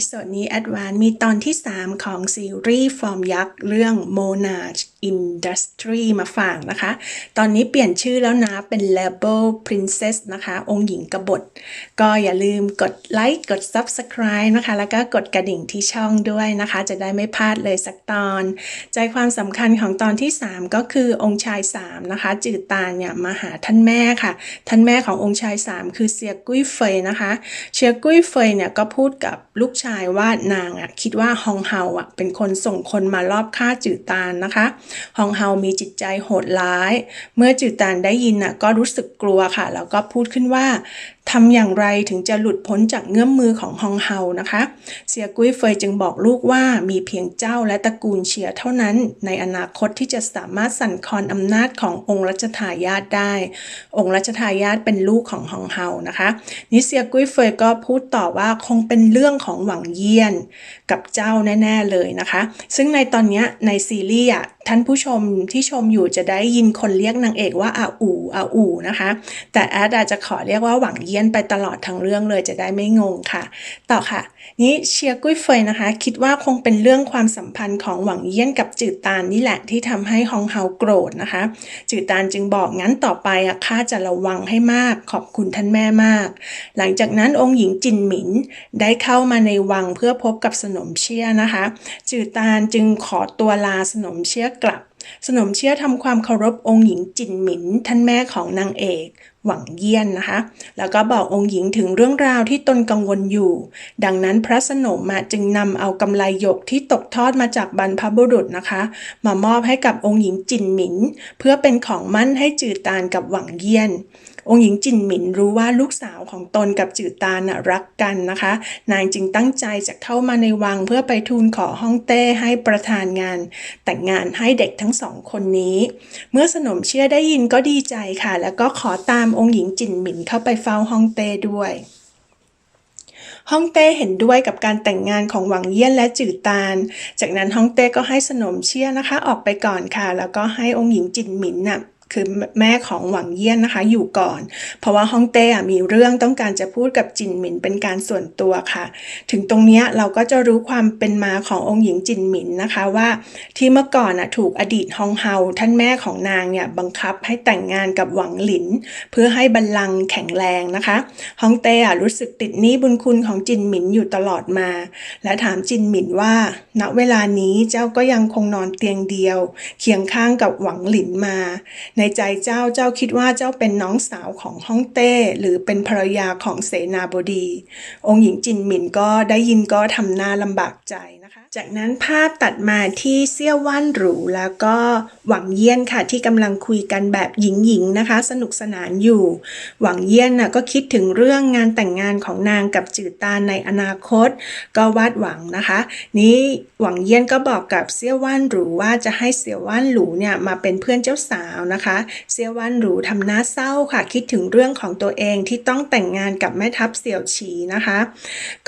พิโซดนี้แอดวานมีตอนที่ 3 ของซีรีส์ฟอร์มยักษ์ เรื่องโมนาช Industry มาฝากนะคะ ตอนนี้เปลี่ยนชื่อแล้วนะ เป็น Label Princess นะคะ องค์หญิงกบฏ ก็อย่าลืมกดไลค์กด Subscribe นะคะ แล้วก็กดกระดิ่งที่ช่องด้วยนะคะ จะได้ไม่พลาดเลยสักตอน ใจความสำคัญของตอนที่ 3 ก็คือองค์ชาย 3 นะคะ จืดตาเนี่ยมาหาท่านแม่ค่ะ ท่านแม่ขององค์ชาย 3 คือเซียกุ้ยเฟยนะคะเชียกุ้ยเฟยเนี่ยก็พูดกับลูกชายว่านางอะคิดว่าฮองเฮาอะเป็นคนส่งคนมารอบฆ่าจืดตานะคะฮองเฮามีจิตใจโหดร้าย เมื่อจืดตานได้ยินน่ะก็รู้สึกกลัวค่ะ แล้วก็พูดขึ้นว่าทำอย่างไรถึงจะหลุดพ้นจากเงื้อมมือของฮองเฮานะคะ เสียกุ้ยเฟยจึงบอกลูกว่ามีเพียงเจ้าและตระกูลเชียเท่านั้น ในอนาคตที่จะสามารถสั่นคลอนอำนาจขององค์รัชทายาทได้ องค์รัชทายาทเป็นลูกของฮองเฮานะคะนิเซียกุ้ยเฟยก็พูดต่อว่าคงเป็นเรื่องของหวังเยี่ยนกับเจ้าแน่ ๆเลยนะคะ ซึ่งในตอนนี้ในซีรีส์ท่านผู้ชมที่ชมอยู่จะได้ยินคนเรียกนางเอกว่าอาอูอาอูนะคะ แต่แอดอาจจะขอเรียกว่าหวังเยี่ยนไปตลอดทั้งเรื่องเลยจะได้ไม่งงค่ะ ต่อค่ะ นี้เชียร์กุ้ยเฟยนะคะ คิดว่าคงเป็นเรื่องความสัมพันธ์ของหวังเยี่ยนกับจืดตาลนี่แหละที่ทำให้ฮองเฮาโกรธนะคะ จืดตาลจึงบอกงั้นต่อไปอะข้าจะระวังให้มากขอบคุณท่านแม่มาก หลังจากนั้นองค์หญิงจินหมินได้เข้ามาในวังเพื่อพบกับสนมเชียนะคะ จืดตาลจึงขอตัวลาสนมเชียกลับ สนมเชื้อทำความเคารพองค์หญิงจินหมินท่านแม่ของนางเอกหวังเยี่ยนนะคะ แล้วก็บอกองค์หญิงถึงเรื่องราวที่ตนกังวลอยู่ ดังนั้นพระสนมจึงนำเอากำไลหยกที่ตกทอดมาจากบรรพบุรุษนะคะ มามอบให้กับองค์หญิงจินหมิน เพื่อเป็นของมั่นให้จืดตานกับหวังเยี่ยน องค์หญิงจินหมินรู้ว่าลูกสาวของตนกับจืดตาลน่ะรักกันนะคะ นางจึงตั้งใจจะเข้ามาในวังเพื่อไปทูลขอฮ่องเต้ให้ประธานงาน แต่งงานให้เด็กทั้งสองคนนี้ เมื่อสนมเชื่อได้ยินก็ดีใจค่ะ แล้วก็ขอตามองค์หญิงจินหมินเข้าไปเฝ้าฮ่องเต้ด้วยฮ่องเต้เห็นด้วยกับการแต่งงานของหวังเยี่ยนและจืดตาลจากนั้นฮ่องเต้ก็ให้สนมเชี่ยนะคะออกไปก่อนค่ะ แล้วก็ให้องค์หญิงจินหมินน่ะ คือแม่ของหวังเยี่ยนนะคะอยู่ก่อน เพราะว่าฮ่องเต้มีเรื่องต้องการจะพูดกับจินหมินเป็นการส่วนตัวค่ะ ถึงตรงนี้เราก็จะรู้ความเป็นมาขององค์หญิงจินหมินนะคะว่า ที่เมื่อก่อนถูกอดีตฮองเฮาท่านแม่ของนางเนี่ยบังคับให้แต่งงานกับหวังหลิน เพื่อให้บัลลังก์แข็งแรงนะคะฮ่องเต้รู้สึกติดหนี้บุญคุณของจินหมินอยู่ตลอดมา และถามจินหมินว่าณเวลานี้เจ้าก็ยังคงนอนเตียงเดียว เคียงข้างกับหวังหลินมา ในใจเจ้าเจ้าคิดว่าเจ้าเป็นน้องสาวของฮ่องเต้ หรือเป็นภรรยาของเสนาบดี องค์หญิงจินหมินก็ได้ยินก็ทำหน้าลำบากใจนะคะ จากนั้นภาพตัดมาที่เซี่ยวว่านหรู แล้วก็หวังเยี่ยนค่ะที่กำลังคุยกันแบบหญิงๆนะคะ สนุกสนานอยู่ หวังเยี่ยนน่ะก็คิดถึงเรื่องงานแต่งงานของนางกับจืดตาในอนาคต ก็วาดหวังนะคะ นี้หวังเยี่ยนก็บอกกับเซี่ยวว่านหรูว่าจะให้เซี่ยวว่านหรูเนี่ยมาเป็นเพื่อนเจ้าสาวนะคะ เซี่ยวว่านหรูทำหน้าเศร้าค่ะคิดถึงเรื่องของตัวเองที่ต้องแต่งงานกับแม่ทัพเสี่ยวฉีนะคะ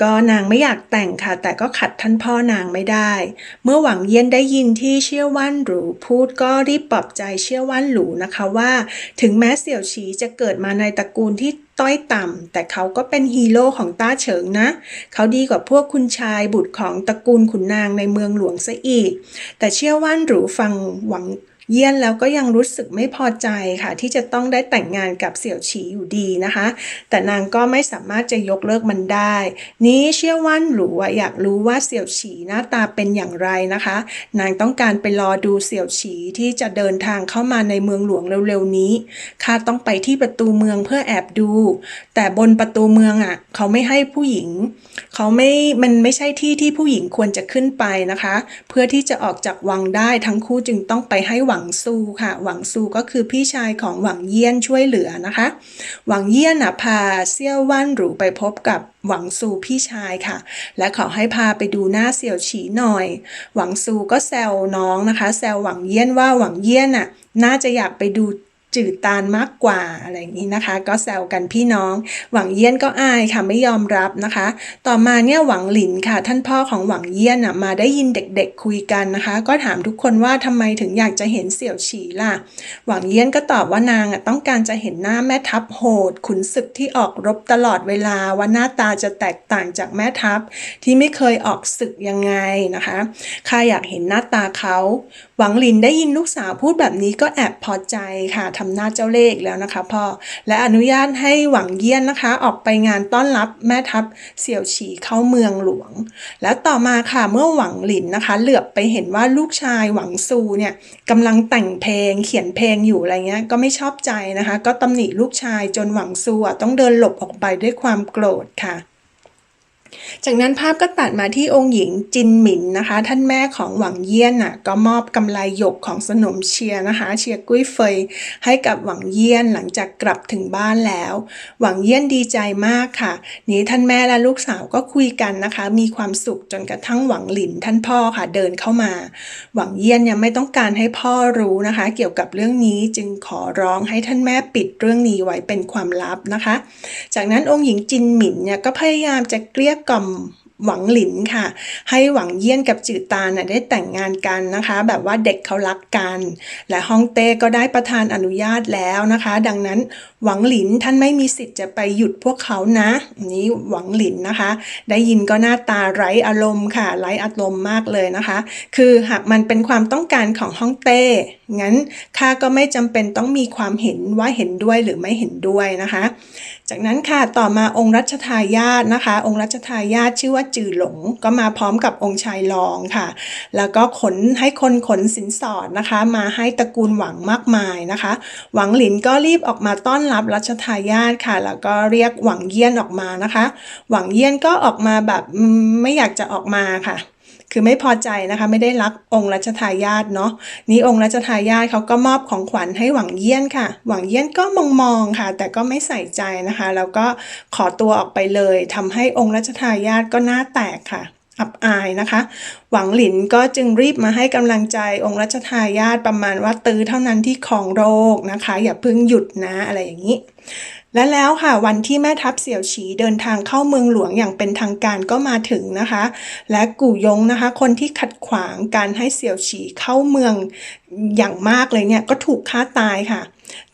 ก็นางไม่อยากแต่งค่ะ แต่ก็ขัดท่านพ่อนางไม่ได้ เมื่อหวังเยี่ยนได้ยินที่เชี่ยวว่านหรูพูดก็รีบปลอบใจเชี่ยวว่านหรูนะคะว่า ถึงแม้เสี่ยวฉีจะเกิดมาในตระกูลที่ต้อยต่ำ แต่เขาก็เป็นฮีโร่ของต้าเฉิงนะ เขาดีกว่าพวกคุณชายบุตรของตระกูลขุนนางในเมืองหลวงซะอีก แต่เชี่ยว่านหรูฟังหวัง เยี่ยนแล้วก็ยังรู้สึกไม่พอใจค่ะ ที่จะต้องได้แต่งงานกับเสี่ยวฉีอยู่ดีนะคะ แต่นางก็ไม่สามารถจะยกเลิกมันได้ นี้เชื่อว่านหรูอยากรู้ว่าเสี่ยวฉีหน้าตาเป็นอย่างไรนะคะ นางต้องการไปรอดูเสี่ยวฉีที่จะเดินทางเข้ามาในเมืองหลวงเร็วๆนี้ข้าต้องไปที่ประตูเมืองเพื่อแอบดู แต่บนประตูเมืองอะ เขาไม่ให้ผู้หญิง เขาไม่มันไม่ใช่ที่ที่ผู้หญิงควรจะขึ้นไปนะคะ เพื่อที่จะออกจากวังได้ทั้งคู่จึงต้องไปให้หวัังซูค่ะ หวังซูก็คือพี่ชายของหวังเยี่ยนช่วยเหลือนะคะ หวังเยี่ยนพาเซี่ยวว่านหรูไปพบกับหวังซูพี่ชายค่ะ และขอให้พาไปดูหน้าเสี่ยวฉีหน่อย หวังซูก็แซวน้องนะคะ แซวหวังเยี่ยนว่าหวังเยี่ยนน่ะน่าจะอยากไปดู จืดตานมากกว่าอะไรอย่างนี้นะคะ ก็แซวกันพี่น้อง หวังเยี่ยนก็อายค่ะไม่ยอมรับนะคะ ต่อมาเนี่ยหวังหลินค่ะ ท่านพ่อของหวังเยี่ยนมาได้ยินเด็กๆคุยกันนะคะ ก็ถามทุกคนว่าทำไมถึงอยากจะเห็นเสี่ยวฉีล่ะ หวังเยี่ยนก็ตอบว่านางต้องการจะเห็นหน้าแม่ทัพโหด ขุนศึกที่ออกรบตลอดเวลาว่าหน้าตาจะแตกต่างจากแม่ทัพที่ไม่เคยออกศึกยังไงนะคะข้าอยากเห็นหน้าตาเขา หวังหลินได้ยินลูกสาวพูดแบบนี้ก็แอบพอใจค่ะทำหน้าเจ้าเลขแล้วนะคะพ่อและอนุญาตให้หวังเยี่ยนนะคะ ออกไปงานต้อนรับแม่ทัพเสี่ยวฉีเข้าเมืองหลวง แล้วต่อมาค่ะเมื่อหวังหลินนะคะ เหลือบไปเห็นว่าลูกชายหวังซูเนี่ยกำลังแต่งเพลงเขียนเพลงอยู่อะไรเงี้ยก็ไม่ชอบใจนะคะ ก็ตำหนิลูกชายจนหวังซูอะต้องเดินหลบออกไปด้วยความโกรธค่ะ จากนั้นภาพก็ตัดมาที่องค์หญิงจินหมินนะคะ ท่านแม่ของหวังเยี่ยนน่ะก็มอบกำไลหยกของสนมเชียนะคะ เชียกุ้ยเฟยให้กับหวังเยี่ยนหลังจากกลับถึงบ้านแล้ว หวังเยี่ยนดีใจมากค่ะ นี้ท่านแม่และลูกสาวก็คุยกันนะคะ มีความสุขจนกระทั่งหวังหลินท่านพ่อค่ะเดินเข้ามา หวังเยี่ยนยังไม่ต้องการให้พ่อรู้นะคะ เกี่ยวกับเรื่องนี้จึงขอร้องให้ท่านแม่ปิดเรื่องนี้ไว้เป็นความลับนะคะ จากนั้นองค์หญิงจินหมินเนี่ยก็พยายามจะเกลี้ยกล่อมหวังหลินค่ะ ให้หวังเยี่ยนกับจือตาน่ะได้แต่งงานกันนะคะ แบบว่าเด็กเขารักกัน และฮ่องเต้ก็ได้ประทานอนุญาตแล้วนะคะ ดังนั้นหวังหลินท่านไม่มีสิทธิ์จะไปหยุดพวกเขานะ นี้หวังหลินนะคะ ได้ยินก็หน้าตาไร้อารมณ์ค่ะ ไร้อารมณ์มากเลยนะคะ คือหากมันเป็นความต้องการของฮ่องเต้งั้นข้าก็ไม่จำเป็นต้องมีความเห็นว่าเห็นด้วยหรือไม่เห็นด้วยนะคะ จากนั้นค่ะต่อมาองค์รัชทายาทนะคะ องค์รัชทายาทชื่อว่าจือหลง ก็มาพร้อมกับองค์ชายรองค่ะ แล้วก็ขนให้คนขนสินสอดนะคะ มาให้ตระกูลหวังมากมายนะคะ หวังหลินก็รีบออกมาต้อนรับรัชทายาทค่ะ แล้วก็เรียกหวังเยี่ยนออกมานะคะ หวังเยี่ยนก็ออกมาแบบไม่อยากจะออกมาค่ะ คือไม่พอใจนะคะไม่ได้รักองค์รัชทายาทเนาะนี่องค์รัชทายาทเขาก็มอบของขวัญให้หวังเยี่ยนค่ะ หวังเยี่ยนก็มองมองๆค่ะ แต่ก็ไม่ใส่ใจนะคะ แล้วก็ขอตัวออกไปเลยทำให้องค์รัชทายาทก็หน้าแตกค่ะ อับอายนะคะ หวังหลินก็จึงรีบมาให้กำลังใจองค์รัชทายาทประมาณว่าตื้อเท่านั้นที่ของโรคนะคะ อย่าเพิ่งหยุดนะอะไรอย่างนี้ และแล้วค่ะวันที่แม่ทัพเสี่ยวฉีเดินทางเข้าเมืองหลวงอย่างเป็นทางการก็มาถึงนะคะ และกู่ยงนะคะ คนที่ขัดขวางการให้เสี่ยวฉีเข้าเมืองอย่างมากเลยเนี่ยก็ถูกฆ่าตายค่ะ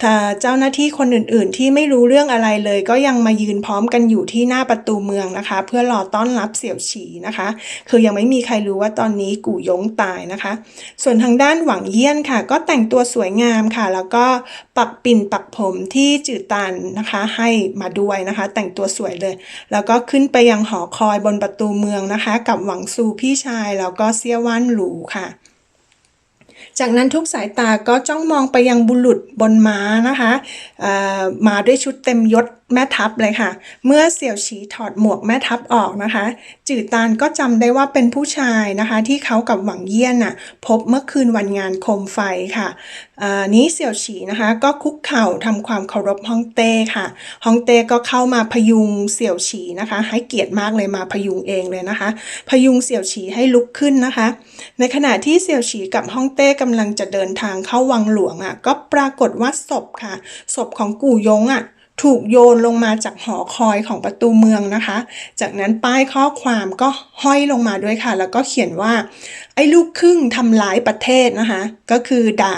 ถ้าเจ้าหน้าที่คนอื่นๆ ที่ไม่รู้เรื่องอะไรเลย ก็ยังมายืนพร้อมกันอยู่ที่หน้าประตูเมืองนะคะ เพื่อรอต้อนรับเสี่ยวฉีนะคะ คือยังไม่มีใครรู้ว่าตอนนี้กู่ยงตายนะคะ ส่วนทางด้านหวังเยี่ยนค่ะ ก็แต่งตัวสวยงามค่ะ แล้วก็ปักปิ่นปักผมที่จืดตันนะคะ ให้มาด้วยนะคะ แต่งตัวสวยเลย แล้วก็ขึ้นไปยังหอคอยบนประตูเมืองนะคะ กับหวังซูพี่ชายแล้วก็เซี่ยว่านหลูค่ะ จากนั้นทุกสายตาก็จ้องมองไปยังบุรุษบนม้านะคะเอ่อมาด้วยชุดเต็มยศ แม่ทัพเลยค่ะ เมื่อเสี่ยวฉีถอดหมวกแม่ทัพออกนะคะ จืดตานก็จำได้ว่าเป็นผู้ชายนะคะ ที่เขากับหวังเยี่ยนน่ะพบเมื่อคืนวันงานโคมไฟค่ะนี้เสี่ยวฉีนะคะ ก็คุกเข่าทำความเคารพฮ่องเต้ค่ะฮ่องเต้ก็เข้ามาพยุงเสี่ยวฉีนะคะ ให้เกียรติมากเลยมาพยุงเองเลยนะคะ พยุงเสี่ยวฉีให้ลุกขึ้นนะคะ ในขณะที่เสี่ยวฉีกับฮ่องเต้กำลังจะเดินทางเข้าวังหลวงอะก็ปรากฏว่าศพค่ะศพของกู่ยงอะ ถูกโยนลงมาจากหอคอยของประตูเมืองนะคะ จากนั้นป้ายข้อความก็ห้อยลงมาด้วยค่ะ แล้วก็เขียนว่า ไอ้ลูกครึ่งทำร้ายประเทศนะคะ ก็คือด่า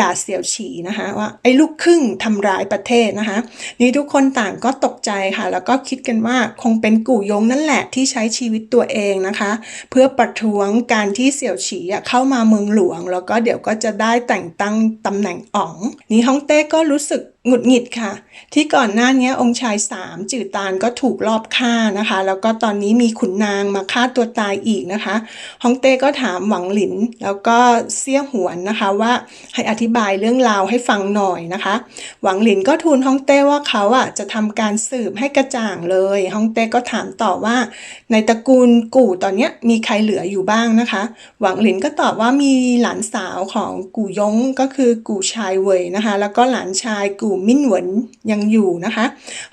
ด่าเสี่ยวฉีนะคะว่าไอ้ลูกครึ่งทำร้ายประเทศนะคะนี่ทุกคนต่างก็ตกใจค่ะ แล้วก็คิดกันว่าคงเป็นกู่ยงนั่นแหละที่ใช้ชีวิตตัวเองนะคะ เพื่อประท้วงการที่เสี่ยวฉีเข้ามาเมืองหลวง แล้วก็เดี๋ยวก็จะได้แต่งตั้งตำแหน่งอ๋อง นี่ฮ่องเต้ก็รู้สึก หงุดหงิดค่ะ ที่ก่อนหน้านี้องค์ชายสามจืดตานก็ถูกลอบฆ่านะคะ แล้วก็ตอนนี้มีขุนนางมาฆ่าตัวตายอีกนะคะฮ่องเต้ก็ถามหวังหลิน แล้วก็เซี่ยหวนนะคะว่าให้อธิบายเรื่องราวให้ฟังหน่อยนะคะ หวังหลินก็ทูลฮ่องเต้ว่าเขาอะจะทำการสืบให้กระจ่างเลยฮ่องเต้ก็ถามต่อว่า ในตระกูลกู่ตอนนี้มีใครเหลืออยู่บ้างนะคะ หวังหลินก็ตอบว่ามีหลานสาวของกู่ยงก็คือกู่ชายเวยนะคะ แล้วก็หลานชายกู่มิ่นหวนยังอยู่นะคะ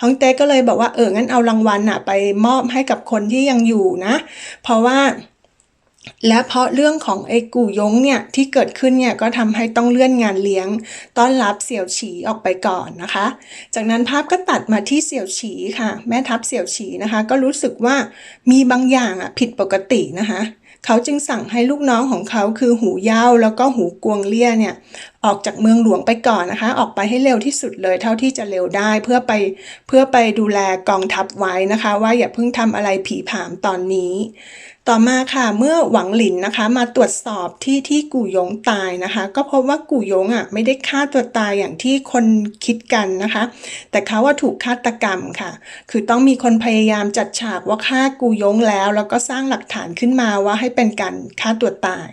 ฮองเต้ก็เลยบอกว่าเอองั้นเอารางวัลอะไปมอบให้กับคนที่ยังอยู่นะ เพราะว่าและเพราะเรื่องของไอ้กู่ยงเนี่ยที่เกิดขึ้นเนี่ยก็ทำให้ต้องเลื่อนงานเลี้ยง ต้อนรับเสี่ยวฉีออกไปก่อนนะคะ จากนั้นภาพก็ตัดมาที่เสี่ยวฉีค่ะ แม่ทัพเสี่ยวฉีนะคะ ก็รู้สึกว่ามีบางอย่างอะผิดปกตินะคะ เขาจึงสั่งให้ลูกน้องของเขาคือหูเย่าแล้วก็หูกวงเลี่ยเนี่ยออกจากเมืองหลวงไปก่อนนะคะ ออกไปให้เร็วที่สุดเลยเท่าที่จะเร็วได้เพื่อไปเพื่อไปดูแลกองทัพไว้นะคะ ว่าอย่าเพิ่งทำอะไรผีผามตอนนี้ ต่อมาค่ะเมื่อหวังหลินนะคะ มาตรวจสอบที่ที่กู่ยงตายนะคะ ก็พบว่ากู่ยงอะไม่ได้ฆ่าตัวตายอย่างที่คนคิดกันนะคะ แต่เขาว่าถูกฆาตกรรมค่ะ คือต้องมีคนพยายามจัดฉากว่าฆ่ากู่ยงแล้ว แล้วก็สร้างหลักฐานขึ้นมาว่าให้เป็นการฆ่าตัวตาย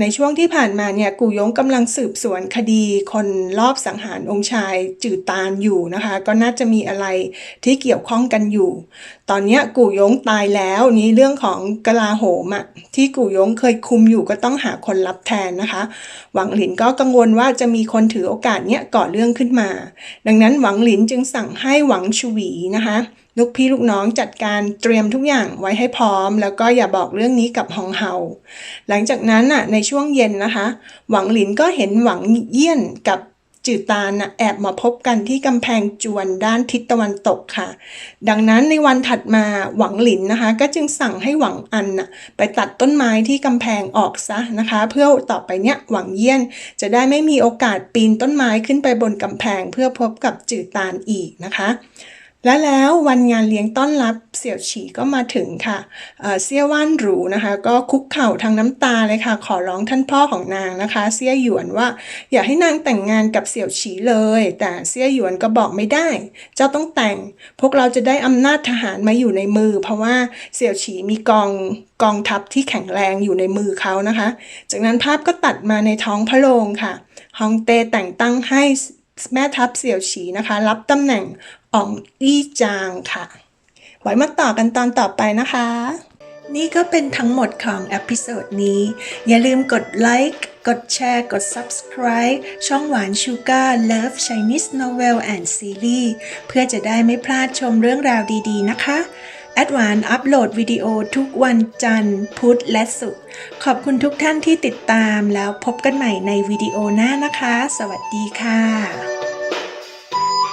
ในช่วงที่ผ่านมาเนี่ยกู่ยงกำลังสืบสวนวนคดีคนรอบสังหารองค์ชายจืดตานอยู่นะคะ ก็น่าจะมีอะไรที่เกี่ยวข้องกันอยู่ ตอนนี้กู่ยงตายแล้วนี้เรื่องของกลาโหมอะที่กู่ยงเคยคุมอยู่ก็ต้องหาคนรับแทนนะคะ หวังหลินก็กังวลว่าจะมีคนถือโอกาสเนี้ยก่อเรื่องขึ้นมา ดังนั้นหวังหลินจึงสั่งให้หวังชวีนะคะ ลูกพี่ลูกน้องจัดการเตรียมทุกอย่างไว้ให้พร้อม แล้วก็อย่าบอกเรื่องนี้กับฮองเฮา หลังจากนั้นน่ะในช่วงเย็นนะคะ หวังหลินก็เห็นหวังเยี่ยนกับจือตานน่ะแอบมาพบกันที่กำแพงจวนด้านทิศตะวันตกค่ะ ดังนั้นในวันถัดมาหวังหลินนะคะ ก็จึงสั่งให้หวังอันน่ะไปตัดต้นไม้ที่กำแพงออกซะนะคะ เพื่อต่อไปเนี้ยหวังเยี่ยนจะได้ไม่มีโอกาสปีนต้นไม้ขึ้นไปบนกำแพงเพื่อพบกับจือตานอีกนะคะ และแล้ววันงานเลี้ยงต้อนรับเสี่ยวฉีก็มาถึงค่ะเซี่ยว่านหรูนะคะ ก็คุกเข่าทางน้ำตาเลยค่ะ ขอร้องท่านพ่อของนางนะคะ เซี่ยหยวนว่า อย่าให้นางแต่งงานกับเสี่ยวฉีเลย แต่เซี่ยหยวนก็บอกไม่ได้ เจ้าต้องแต่ง พวกเราจะได้อำนาจทหารมาอยู่ในมือ เพราะว่าเสี่ยวฉีมีกองกองทัพที่แข็งแรงอยู่ในมือเขานะคะ จากนั้นภาพก็ตัดมาในท้องพระโรงค่ะฮองเต้แต่งตั้งให้แม่ทัพเสี่ยวฉีนะคะ รับตำแหน่ง อ่องอี้จางค่ะ ไว้มาต่อกันตอนต่อไปนะคะ นี่ก็เป็นทั้งหมดของเอพิโซดนี้ อย่าลืมกดไลค์กดแชร์ กด Subscribe ช่องหวานชูการ์ Love Chinese Novel and Series เพื่อจะได้ไม่พลาดชมเรื่องราวดีๆนะคะ แอดวานอัปโหลดวิดีโอทุกวันจันทร์ พุธและศุกร์ ขอบคุณทุกท่านที่ติดตามแล้วพบกันใหม่ในวิดีโอหน้านะคะ สวัสดีค่ะ